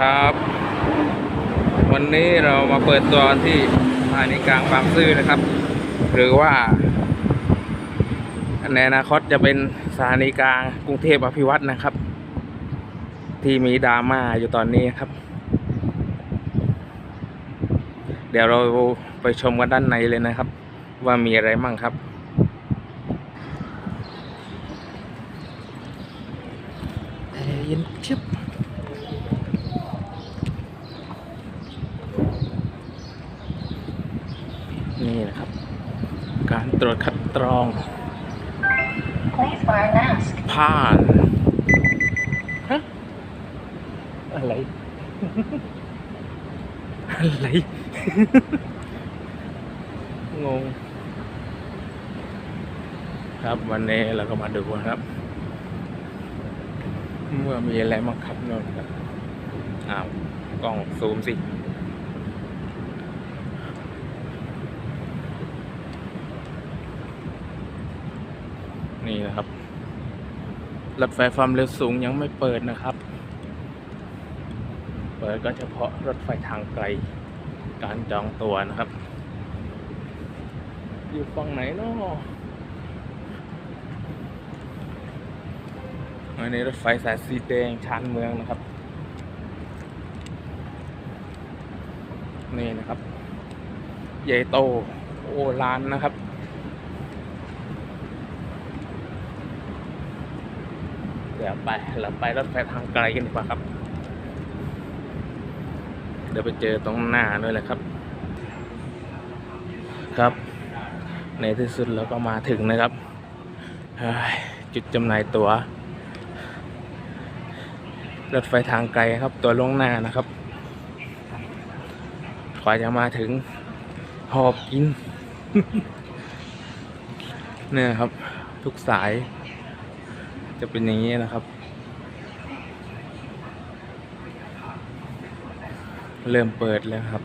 ครับ วันนี้เรามาเปิดตัวที่สถานีกลางบางซื่อนะครับ หรือว่าในอนาคตจะเป็นสถานีกลางกรุงเทพอภิวัตนะครับ ที่มีดราม่าอยู่ตอนนี้ครับ เดี๋ยวเราไปชมกันด้านในเลยนะครับ ว่ามีอะไรมั่งครับเย็นเชียบ นี่นะครับ การตรวจคัดกรอง Please wear a mask. ผ่านฮะอะไร อะไร งง ครับวันนี้เราก็มาดูนะครับเมื่อมีอะไรมาครับนนครับอ้าวกล้องซูมสิ นี่นะครับรถไฟความเร็วสูงยังไม่เปิดนะครับ เปิดก็เฉพาะรถไฟทางไกล การจองตัวนะครับ อยู่ฝั่งไหนเนาะอันนี้รถไฟสายสีแดงชานเมืองนะครับ นี่นะครับ ใหญ่โตโอลานนะครับ เดี๋ยวไปเราไปรถไฟทางไกลกันดีกว่าครับ เดี๋ยวไปเจอตรงหน้าด้วยแหละครับ ครับ ในที่สุดเราก็มาถึงนะครับ จุดจำหน่ายตัว๋ว รถไฟทางไกลครับ ตัวล่วงหน้านะครับกว่าจะมาถึงหอบกิน เนี่ยครับ ทุกสาย จะเป็นอย่างนี้นะครับ เริ่มเปิดแล้วครับ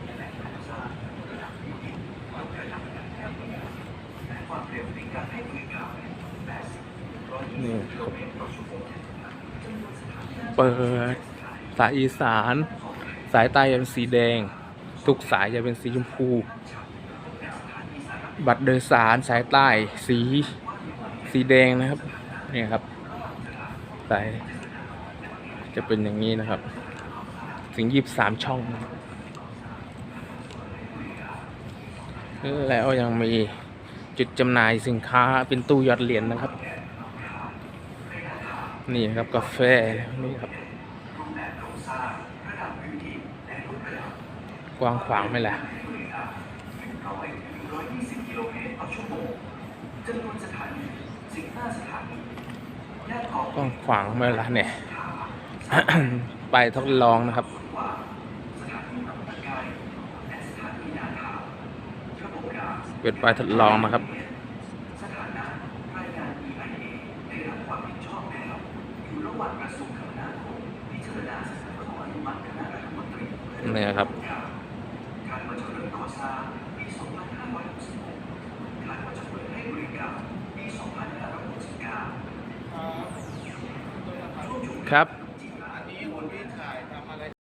นี่เปิด สายอีสาน สายใต้จะเป็นสีแดง ทุกสายจะเป็นสีชมพู บัตรโดยสารสายใต้สีสีแดงนะครับนี่ครับ สายจะเป็นอย่างนี้นะครับ ถึงยีบสามช่อง แล้วยังมีจุดจำหน่ายสินค้าเป็นตู้หยอดเหรียญนะครับ นี่ครับกาแฟนี่ครับ กว้างขวางไหมล่ะกว้า งขวางไหมล่ะเนี่ย ไปทดลองนะครับเป็นไปทดลองนะครับเนี่ยครับ ครับ